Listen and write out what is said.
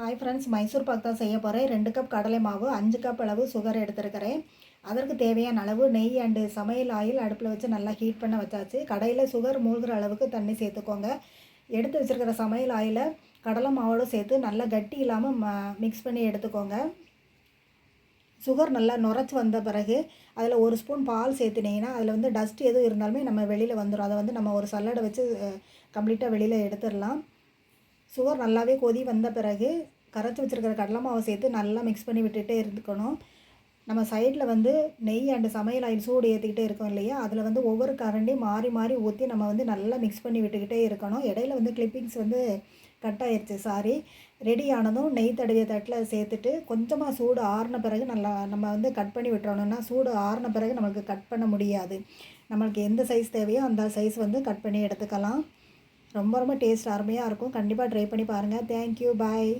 Hi friends Mysore pak தான் செய்ய போகிறேன் ரெண்டு கப் கடலை மாவு அஞ்சு கப் அளவு சுகர் எடுத்துருக்கிறேன். அதற்கு தேவையான அளவு நெய் அண்டு சமையல் ஆயில் அடுப்பில் வச்சு நல்லா ஹீட் பண்ண வச்சாச்சு. கடையில் சுகர் மூழ்கிற அளவுக்கு தண்ணி சேர்த்துக்கோங்க. எடுத்து வச்சுருக்கிற சமையல் ஆயிலை கடலை மாவோடு சேர்த்து நல்லா கட்டி இல்லாமல் ம மிக்ஸ் பண்ணி எடுத்துக்கோங்க. சுகர் நல்லா நுரைச்சி வந்த பிறகு அதில் ஒரு ஸ்பூன் பால் சேர்த்துனீங்கன்னா அதில் வந்து டஸ்ட் எதுவும் இருந்தாலுமே நம்ம வெளியில் வந்துடும் அதை வந்து நம்ம ஒரு சல்லடை வச்சு கம்ப்ளீட்டாக வெளியில் எடுத்துடலாம். சுகர் நல்லாவே கொதி வந்த பிறகு கரைச்சி வச்சுருக்கிற கடலை மாவை சேர்த்து நல்லா மிக்ஸ் பண்ணி விட்டுட்டே இருக்கணும் நம்ம சைடில் வந்து நெய் அண்டு சமையல் ஆயில் சூடு ஏற்றிக்கிட்டே இருக்கோம் இல்லையா? அதில் வந்து ஒவ்வொரு கரண்டையும் மாறி மாறி ஊற்றி நம்ம வந்து நல்லா மிக்ஸ் பண்ணி விட்டுக்கிட்டே இருக்கணும். இடையில வந்து கிளிப்பிங்ஸ் வந்து கட் ஆயிடுச்சு சாரி ரெடி ஆனதும் நெய் தடவிய தட்டில் சேர்த்துட்டு கொஞ்சமாக சூடு ஆறின பிறகு நல்லா நம்ம வந்து கட் பண்ணி விட்டுறணும்னா சூடு ஆறின பிறகு நம்மளுக்கு கட் பண்ண முடியாது. நம்மளுக்கு எந்த சைஸ் தேவையோ அந்த சைஸ் வந்து கட் பண்ணி எடுத்துக்கலாம். ரொம்ப ரொம்ப டேஸ்ட் அருமையாக இருக்கும். கண்டிப்பாக ட்ரை பண்ணி பாருங்கள் தேங்க்யூ பாய்